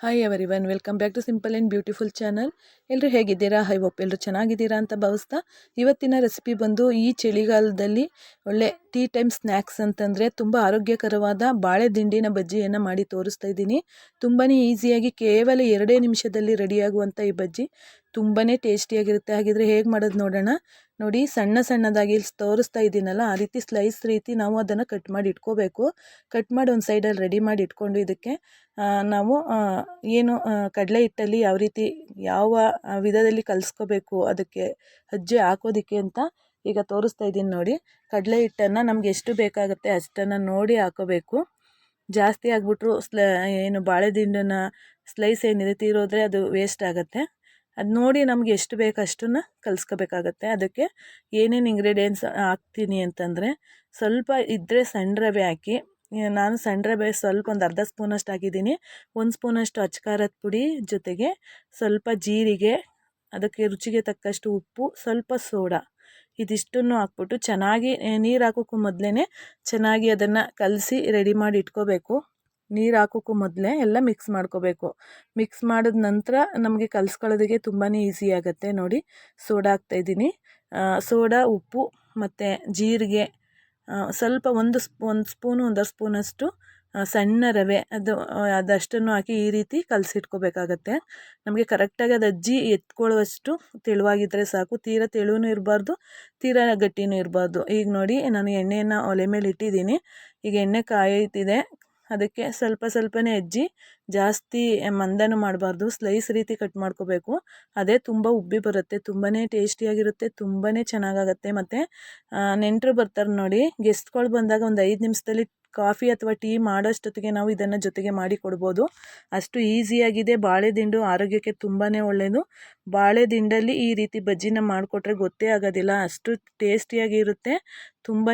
Hi everyone welcome back to simple and beautiful channel ಎಲ್ಲರೂ ಹೇಗಿದ್ದೀರಾ? High hope ಎಲ್ಲರೂ ಚೆನ್ನಾಗಿದ್ದೀರಾ ಅಂತ ಭಾವಿಸ್ತಾ ಇವತ್ತಿನ ರೆಸಿಪಿ ಬಂದು ಈ ಚಳಿಗಾಲದಲ್ಲಿ ಒಳ್ಳೆ ಟೀ ಟೈಮ್ ಸ್ನ್ಯಾಕ್ಸ್ ಅಂತಂದರೆ ತುಂಬ ಆರೋಗ್ಯಕರವಾದ ಬಾಳೆ ದಿಂಡಿನ ಬಜ್ಜಿಯನ್ನು ಮಾಡಿ ತೋರಿಸ್ತಾ ಇದ್ದೀನಿ. ತುಂಬಾ ಈಸಿಯಾಗಿ ಕೇವಲ ಎರಡೇ ನಿಮಿಷದಲ್ಲಿ ರೆಡಿಯಾಗುವಂಥ ಈ ಬಜ್ಜಿ. ತುಂಬಾ ಟೇಸ್ಟಿಯಾಗಿರುತ್ತೆ. ಹಾಗಿದ್ರೆ ಹೇಗೆ ಮಾಡೋದು ನೋಡೋಣ. ನೋಡಿ, ಸಣ್ಣ ಸಣ್ಣದಾಗಿ ತೋರಿಸ್ತಾ ಇದ್ದೀನಲ್ಲ ಆ ರೀತಿ ಸ್ಲೈಸ್ ರೀತಿ ನಾವು ಅದನ್ನು ಕಟ್ ಮಾಡಿ ಇಟ್ಕೋಬೇಕು. ಕಟ್ ಮಾಡಿ ಒಂದು ಸೈಡಲ್ಲಿ ರೆಡಿ ಮಾಡಿ ಇಟ್ಕೊಂಡು ಇದಕ್ಕೆ ನಾವು ಏನು ಕಡಲೆ ಹಿಟ್ಟಲ್ಲಿ ಯಾವ ರೀತಿ, ಯಾವ ವಿಧದಲ್ಲಿ ಕಲಿಸ್ಕೋಬೇಕು, ಅದಕ್ಕೆ ಹಜ್ಜೆ ಹಾಕೋದಕ್ಕೆ ಅಂತ ಈಗ ತೋರಿಸ್ತಾ ಇದ್ದೀನಿ ನೋಡಿ. ಕಡಲೆ ಹಿಟ್ಟನ್ನು ನಮ್ಗೆ ಎಷ್ಟು ಬೇಕಾಗುತ್ತೆ ಅಷ್ಟನ್ನು ನೋಡಿ ಹಾಕೋಬೇಕು. ಜಾಸ್ತಿ ಆಗಿಬಿಟ್ರು ಸ್ಲ, ಏನು ಬಾಳೆ ದಿಂಡನ್ನು ಸ್ಲೈಸ್ ಏನಿದೆ ತೀರೋದ್ರೆ ಅದು ವೇಸ್ಟ್ ಆಗುತ್ತೆ. ಅದು ನೋಡಿ ನಮ್ಗೆ ಎಷ್ಟು ಬೇಕು ಅಷ್ಟನ್ನು ಕಲಿಸ್ಕೋಬೇಕಾಗತ್ತೆ. ಅದಕ್ಕೆ ಏನೇನು ಇಂಗ್ರೀಡಿಯೆಂಟ್ಸ್ ಹಾಕ್ತೀನಿ ಅಂತಂದರೆ ಸ್ವಲ್ಪ ಇದ್ದರೆ ಸಣ್ಣ ರವೆ ಹಾಕಿ ನಾನು ಸಣ್ಣ ರವೆ ಸ್ವಲ್ಪ ಒಂದು ಅರ್ಧ ಸ್ಪೂನಷ್ಟು ಹಾಕಿದ್ದೀನಿ. ಒಂದು ಸ್ಪೂನಷ್ಟು ಅಚ್ಕಾರದ ಪುಡಿ ಜೊತೆಗೆ ಸ್ವಲ್ಪ ಜೀರಿಗೆ, ಅದಕ್ಕೆ ರುಚಿಗೆ ತಕ್ಕಷ್ಟು ಉಪ್ಪು, ಸ್ವಲ್ಪ ಸೋಡಾ ಇದಿಷ್ಟನ್ನು ಹಾಕ್ಬಿಟ್ಟು ಚೆನ್ನಾಗಿ ನೀರು ಹಾಕೋಕ್ಕೂ ಮೊದಲೇ ಚೆನ್ನಾಗಿ ಅದನ್ನು ಕಲಸಿ ರೆಡಿ ಮಾಡಿ ಇಟ್ಕೋಬೇಕು. ನೀರು ಹಾಕೋಕ್ಕೂ ಮೊದಲೇ ಎಲ್ಲ ಮಿಕ್ಸ್ ಮಾಡ್ಕೋಬೇಕು. ಮಿಕ್ಸ್ ಮಾಡಿದ ನಂತರ ನಮಗೆ ಕಲಿಸ್ಕೊಳ್ಳೋದಕ್ಕೆ ತುಂಬಾ ಈಸಿ ಆಗುತ್ತೆ ನೋಡಿ. ಸೋಡಾ ಹಾಕ್ತಾಯಿದ್ದೀನಿ ಸೋಡಾ, ಉಪ್ಪು ಮತ್ತು ಜೀರಿಗೆ ಸ್ವಲ್ಪ ಒಂದು ಸ್ಪೂ, ಒಂದು ಸ್ಪೂನು, ಒಂದರ ಸ್ಪೂನಷ್ಟು ಸಣ್ಣ ರವೆ ಅದು ಅದಷ್ಟನ್ನು ಹಾಕಿ ಈ ರೀತಿ ಕಲಸಿಟ್ಕೋಬೇಕಾಗತ್ತೆ. ನಮಗೆ ಕರೆಕ್ಟಾಗಿ ಅದು ಅಜ್ಜಿ ಎತ್ಕೊಳ್ಳುವಷ್ಟು ತೆಳುವಾಗಿದ್ದರೆ ಸಾಕು. ತೀರ ತೆಳುವೂ ಇರಬಾರ್ದು, ತೀರ ಗಟ್ಟಿನೂ ಇರಬಾರ್ದು. ಈಗ ನೋಡಿ ನಾನು ಎಣ್ಣೆಯನ್ನು ಒಲೆ ಮೇಲೆ ಇಟ್ಟಿದ್ದೀನಿ. ಈಗ ಎಣ್ಣೆ ಕಾಯ್ತಿದೆ. ಅದಕ್ಕೆ ಸ್ವಲ್ಪ ಸ್ವಲ್ಪನೇ ಅಜ್ಜಿ ಜಾಸ್ತಿ ಮಂದನೂ ಮಾಡಬಾರ್ದು ಸ್ಲೈಸ್ ರೀತಿ ಕಟ್ ಮಾಡ್ಕೋಬೇಕು. ಅದೇ ತುಂಬ ಉಬ್ಬಿ ಬರುತ್ತೆ ತುಂಬಾ ಟೇಸ್ಟಿಯಾಗಿರುತ್ತೆ ತುಂಬಾ ಚೆನ್ನಾಗಾಗತ್ತೆ. ಮತ್ತು ನೆಂಟರು ಬರ್ತಾರೆ ನೋಡಿ ಗೆಸ್ಟ್ಗಳು ಬಂದಾಗ ಒಂದು ಐದು ನಿಮಿಷದಲ್ಲಿ ಕಾಫಿ ಅಥವಾ ಟೀ ಮಾಡೋಷ್ಟೊತ್ತಿಗೆ ನಾವು ಇದನ್ನು ಜೊತೆಗೆ ಮಾಡಿ ಕೊಡ್ಬೋದು. ಅಷ್ಟು ಈಸಿಯಾಗಿದೆ ಬಾಳೆದಿಂಡು ಆರೋಗ್ಯಕ್ಕೆ ತುಂಬಾ ಒಳ್ಳೆಯದು ಬಾಳೆದಿಂಡಲ್ಲಿ ಈ ರೀತಿ ಬಜ್ಜಿನ ಮಾಡಿಕೊಟ್ರೆ ಗೊತ್ತೇ ಆಗೋದಿಲ್ಲ. ಅಷ್ಟು ಟೇಸ್ಟಿಯಾಗಿರುತ್ತೆ ತುಂಬಾ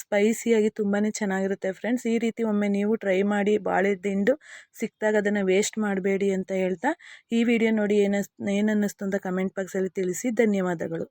ಸ್ಪೈಸಿಯಾಗಿ ತುಂಬಾ ಚೆನ್ನಾಗಿರುತ್ತೆ ಫ್ರೆಂಡ್ಸ್ ಈ ರೀತಿ ಒಮ್ಮೆ ನೀವು ಟ್ರೈ ಮಾಡಿ ಬಾಳೆ ದಿಂಡು ಸಿಕ್ಕಿದಾಗ ಅದನ್ನು ವೇಸ್ಟ್ ಮಾಡಬೇಡಿ ಅಂತ ಹೇಳ್ತಾ ಈ ವಿಡಿಯೋ ನೋಡಿ ಏನ ಏನನ್ನಿಸ್ತು ಅಂತ ಕಮೆಂಟ್ ಬಾಕ್ಸಲ್ಲಿ ತಿಳಿಸಿ. ಧನ್ಯವಾದಗಳು.